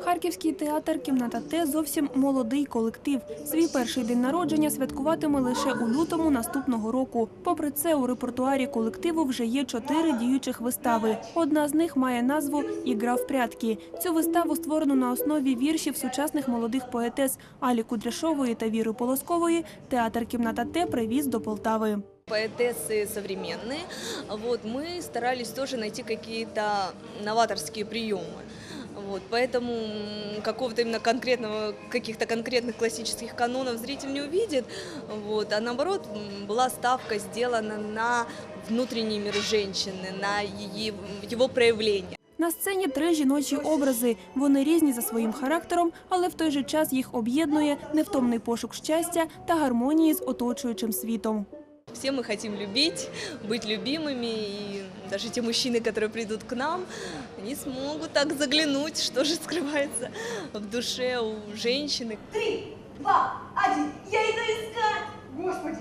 Харківський театр Кімната Т зовсім молодий колектив. Свій перший день народження святкуватиме лише у лютому наступного року. Попри це, у репертуарі колективу вже є чотири діючих вистави. Одна з них має назву Ігра в прятки. Цю виставу створено на основі віршів сучасних молодих поетес Алі Кудряшової та Віри Полоскової. Театр Кімната Т привіз до Полтави. поэтессы современные. Вот, мы старались тоже найти какие-то новаторские приемы. Вот, поэтому м, какого-то именно конкретного, каких-то конкретных классических канонов зритель не увидит. Вот, а наоборот, м, была ставка сделана на внутренний мир женщины, на ее, его проявление. На сцені три жіночі образи. Вони різні за своїм характером, але в той же час їх об'єднує невтомний пошук щастя та гармонії з оточуючим світом. Все мы хотим любить, быть любимыми, и даже те мужчины, которые придут к нам, они смогут так заглянуть, что же скрывается в душе у женщины. Три, два, один. Я иду искать. Господи.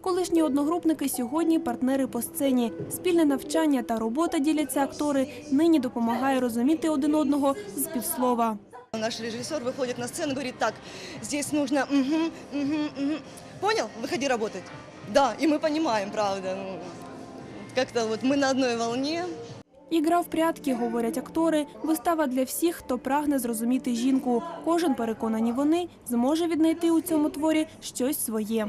Колишні одногрупники сьогодні партнери по сцені. Спільне навчання та робота діляться актори. Нині допомагає розуміти один одного з півслова. Наш режиссер выходит на сцену и говорит, так, здесь нужно, угу, угу, угу. понял, выходи работать. Да, и мы понимаем, правда, ну, как-то вот мы на одной волне. Ігра в прятки, говорять актори. Вистава для всіх, хто прагне зрозуміти жінку. Кожен, переконані вони, зможе віднайти у цьому творі щось своє.